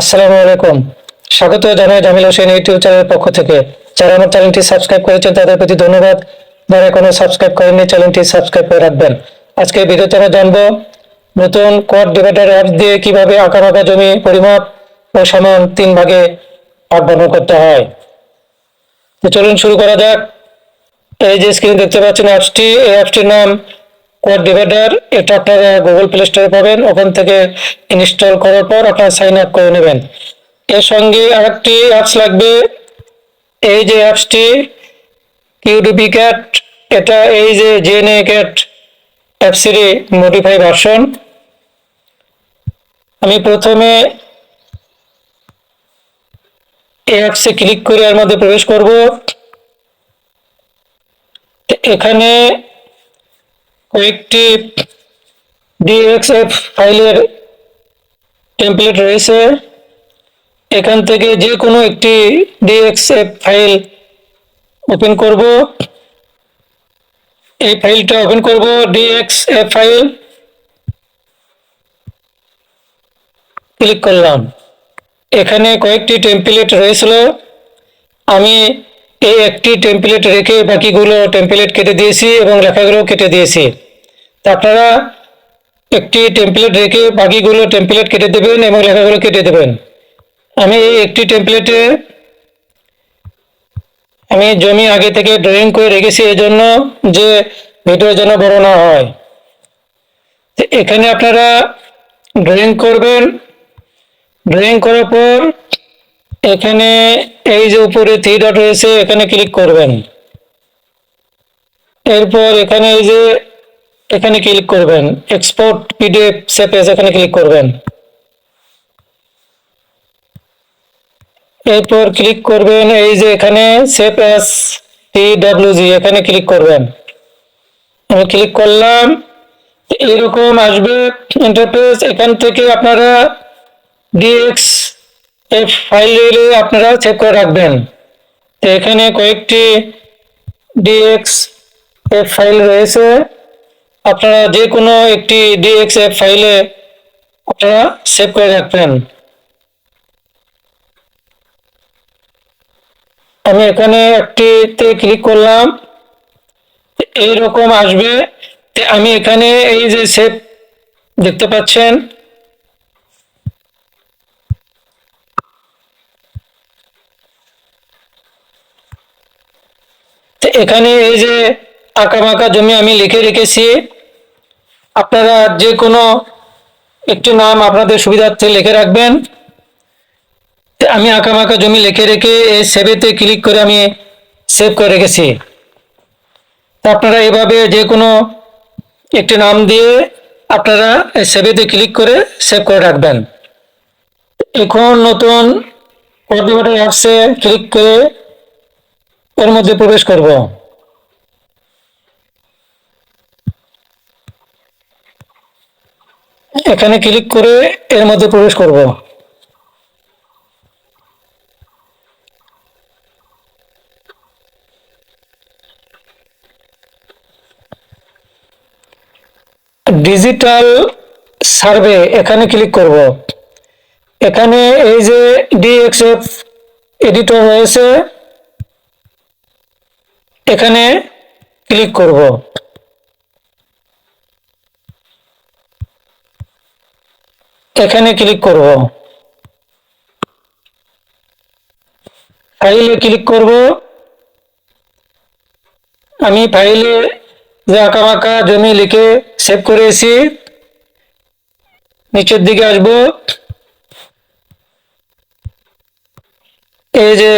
আসসালামু আলাইকুম। স্বাগত জানাই জামিল হোসেন ইউটিউব চ্যানেলের পক্ষ থেকে। যারা আমার চ্যানেলটি সাবস্ক্রাইব করেছেন, তাদের প্রতি ধন্যবাদ। যারা এখনও সাবস্ক্রাইব করেননি, চ্যানেলটি সাবস্ক্রাইব করে রাখবেন। আজকে ভিডিওতে আমরা জানব নতুন কোড ডিভাইডার অ্যাপ দিয়ে কীভাবে আঁকাবাঁকা জমি, পরিমাপ ও সমান তিন ভাগে ভাগ করতে হয়। তো চলুন শুরু করা যাক। এই যে স্ক্রিন দেখতে পাচ্ছেন অ্যাপসটি। এই অ্যাপসটির নাম কোড ডিভাইডার এটা আপনারা গুগল প্লে স্টোরে পাবেন। ওখান থেকে ইনস্টল করার পর আপনারা সাইন আপ করে নেবেন। এর সঙ্গে আরেকটি অ্যাপস লাগবে। এই যে অ্যাপসটি কিউডিপি ক্যাট এটা এই যে জেএনএ ক্যাট অ্যাপসেরই মডিফাই ভার্সন আমি প্রথমে এই অ্যাপসে ক্লিক করে এর মধ্যে প্রবেশ করব। এখানে কয়েকটি ডিএক্সএফ ফাইলের টেমপ্লেট রয়েছে। এখান থেকে যে কোনো একটি ডিএক্সএফ ফাইল ওপেন করব। এই ফাইলটা ওপেন করব ডিএক্সএফ ফাইল। ক্লিক করলাম। এখানে কয়েকটি টেমপ্লেট রয়েছিল। আমি এই একটি টেমপ্লেট রেখে বাকিগুলো টেমপ্লেট কেটে দিয়েছি এবং লেখাগুলো কেটে দিয়েছি। আপনারা একটি টেমপ্লেট রেখে বাকিগুলো টেমপ্লেট কেটে দেবেন এবং লেখাগুলো কেটে দেবেন। আমি এই একটি টেমপ্লেটে আমি জমি আগে থেকে ড্রয়িং করে রেখেছি এই জন্য যে ভিডিও যেন বড় না হয়। এখানে আপনারা ড্রয়িং করবেন। ড্রয়িং করার পর এখানে এই যে উপরে থ্রি ডট রয়েছে, এখানে ক্লিক করবেন। এরপর এখানে এই যে এখানে ক্লিক করবেন। এক্সপোর্ট পিডিএফ সেপেজ এখানে ক্লিক করবেন। এরপর ক্লিক করবেন এই যে এখানে সেভ এস টি এখানে ক্লিক করবেন। আমি ক্লিক করলাম এরকম আসবে ইন্টারফেস এখান থেকে আপনারা ডিএক্স এফ ফাইলে আপনারা সেভ করে রাখবেন। তো এখানে কয়েকটি ডিএক্স এফ ফাইল রয়েছে। আপনারা যে কোনো একটি ডিএক্স এফ ফাইলে আপনারা সেভ করে রাখবেন। আমি এখানে একটিতে ক্লিক করলাম। এইরকম আসবে। আমি এখানে এই যে সেভ দেখতে পাচ্ছেন। এখানে এই যে আঁকা বাঁকা জমি আমি লিখে রেখেছি। আপনারা যে কোনো একটি নাম আপনাদের সুবিধার্থে লিখে রাখবেন। আমি আঁকা বাঁকা জমি লিখে রেখে এই সেভেতে ক্লিক করে আমি সেভ করে রেখেছি। আপনারা এভাবে যে কোনো একটি নাম দিয়ে আপনারা এই সেভেতে ক্লিক করে সেভ করে রাখবেন। এখন নতুন অ্যাপসে ক্লিক করে এর মধ্যে প্রবেশ করব। এখানে ক্লিক করে এর মধ্যে প্রবেশ করব। ডিজিটাল সার্ভে এখানে ক্লিক করব। এখানে এই যে ডিএক্সএফ এডিটর রয়েছে, এখানে ক্লিক করব। এখানে ক্লিক করব। ফাইলে ক্লিক করব। আমি ফাইলে যে আঁকা বাঁকা জমি লিখে সেভ করেছি, নিচের দিকে আসব। এই যে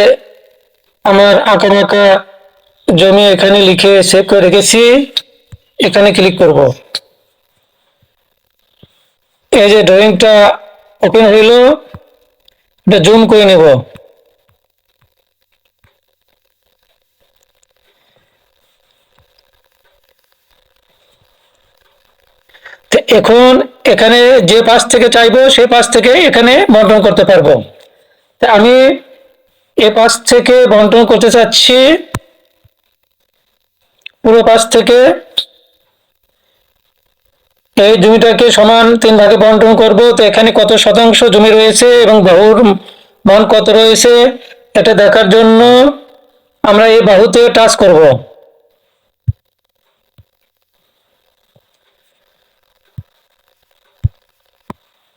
আমার আঁকা বাঁকা জমি এখানে লিখে সেভ করে রেখেছি, এখানে ক্লিক করব। এই যে ড্রয়িংটা ওপেন হইল, এটা জুম করে নেব। এখন এখানে যে পাশ থেকে চাইব সেই পাশ থেকে এখানে বন্টন করতে পারব। তা আমি এ পাশ থেকে বন্টন করতে চাচ্ছি, পুরো পাশ থেকে এই জমিটাকে সমান তিন ভাগে বন্টন করব। তো এখানে কত শতাংশ জমি রয়েছে এবং বাহুর মান কত রয়েছে, এটা দেখার জন্য আমরা এই বাহুতে টাচ করব।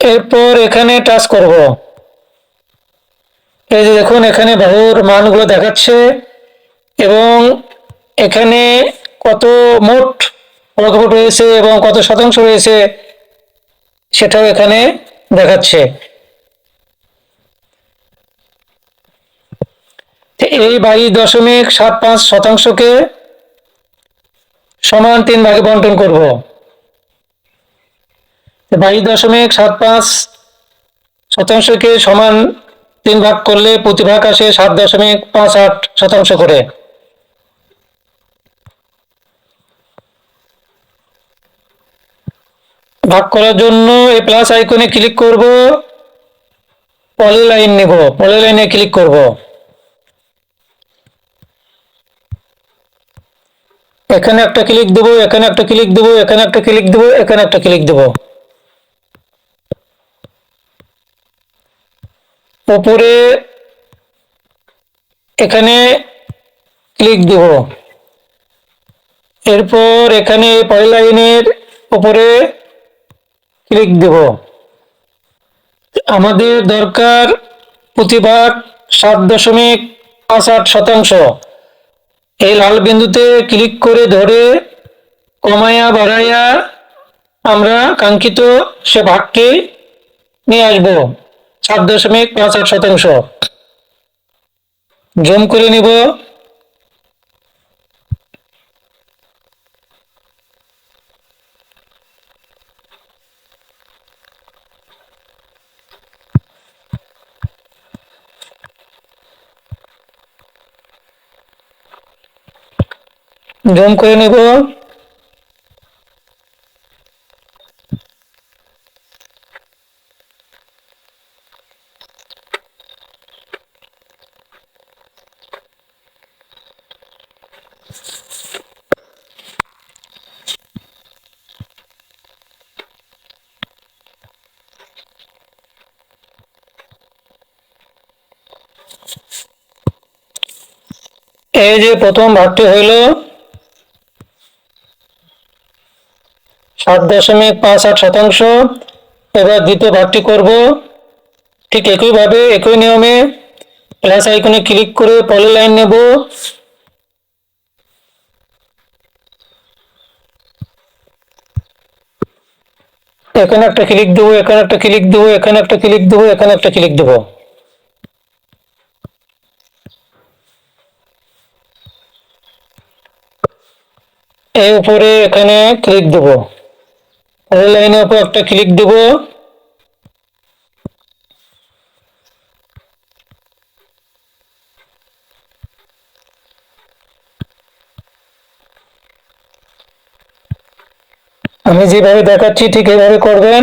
এরপর এখানে টাচ করব। এই যে দেখুন, এখানে বাহুর মানগুলো দেখাচ্ছে এবং এখানে কত মোট বর্গফুট রয়েছে এবং কত শতাংশ রয়েছে সেটাও এখানে দেখাচ্ছে। এই বাইশ দশমিক সাত পাঁচ শতাংশকে সমান তিন ভাগে বন্টন করব। বাইশ দশমিক সাত পাঁচ শতাংশকে সমান তিন ভাগ করলে প্রতি ভাগ আসে সাত দশমিক পাঁচ আট শতাংশ করে। ভাগ করার জন্য এই প্লাস আইকনে ক্লিক করব। পলি লাইন নেব। পলি লাইনে ক্লিক করব। এখানে একটা ক্লিক দেব, এখানে একটা ক্লিক দেব, এখানে একটা ক্লিক দেব, এখানে একটা ক্লিক দেব। উপরে এখানে ক্লিক দেব। এরপর এখানে পলি লাইনের উপরে ক্লিক দেব। আমাদের দরকার প্রতিভাগ সাত দশমিক পাঁচ আট শতাংশ। এই লাল বিন্দুতে ক্লিক করে ধরে কমায়া বাড়াইয়া আমরা কাঙ্ক্ষিত সে ভাগকে নিয়ে আসব। সাত দশমিক পাঁচ আট শতাংশ। জুম করে নিব। জুম করে নেব। এই যে প্রথম ভাগটি হইল সাত দশমিক পাঁচ আট শতাংশ। এবার দ্বিতীয় ভাগটি করব। ঠিক একইভাবে, একই নিয়মে প্লাস আইকনে ক্লিক করে পলি লাইন নেব। এখানে একটা ক্লিক দেবো, এখানে একটা ক্লিক দেবো, এখানে একটা ক্লিক দেবো, এখানে একটা ক্লিক দেবো। এই উপরে এখানে ক্লিক দেব। লাইনের উপর একটা ক্লিক দেব। আমি যেভাবে দেখাচ্ছি ঠিক এইভাবে করবেন।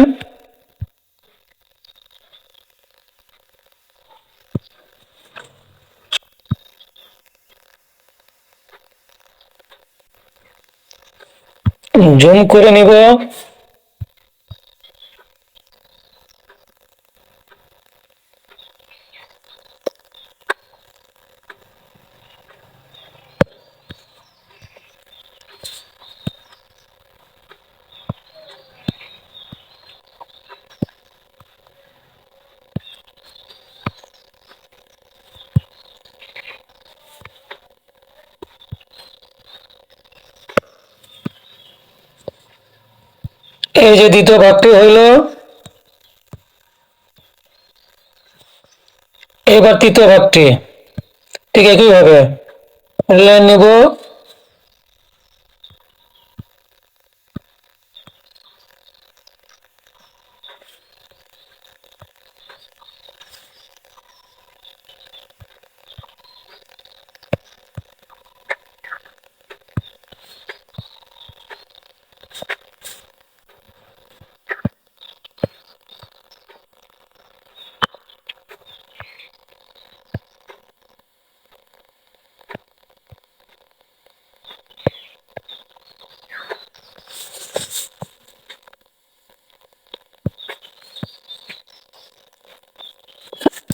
জুম করে নিব। এই যে দ্বিতীয় ভাগটি হইল এবার তৃতীয় ভাগটি ঠিক একইভাবে। লাইন নিব।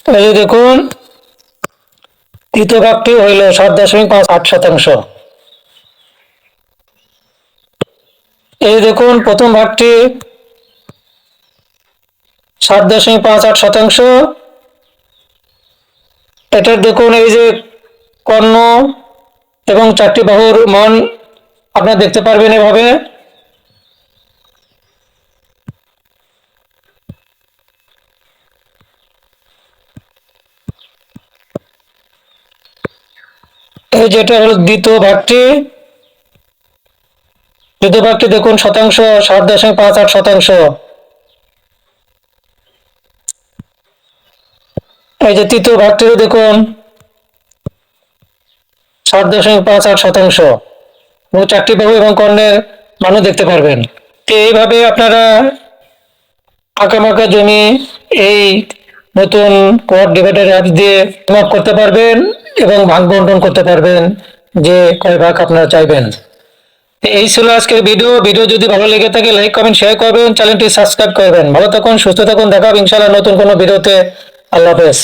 এই দেখুন তৃতীয় ভাগটি হইল সাত দশমিক পাঁচ আট শতাংশ। এই দেখুন, প্রথম ভাগটি সাত দশমিক পাঁচ আট শতাংশ। এটার দেখুন, এই যে কর্ণ এবং চারটি বাহুর মান আপনারা দেখতে পারবেন এভাবে। এই যেটা হলো দ্বিতীয় ভাগটি। দ্বিতীয় ভাগটি দেখুন, শতাংশ, সাত দশমিক পাঁচ আট শতাংশ। এই যে তৃতীয় ভাগটিও দেখুন, সাত দশমিক পাঁচ আট শতাংশ। এবং চারটি বাহু এবং কর্ণের মানও দেখতে পারবেন। তো এইভাবে আপনারা আঁকামাকা জমি এই নতুন কোয়াড ডিভাইডার অ্যাপ দিয়ে মাপ করতে পারবেন। এবং ভাগ বন্টন করতে পারবেন যে কয় ভাগ আপনারা চাইবেন। এই ছিল আজকের ভিডিও। ভিডিও যদি ভালো লেগে থাকে লাইক কমেন্ট শেয়ার করবেন। চ্যানেলটি সাবস্ক্রাইব করবেন। ভালো থাকুন, সুস্থ থাকুন। দেখা হবে ইনশাআল্লাহ নতুন কোনো ভিডিওতে। আল্লাহ হাফেজ।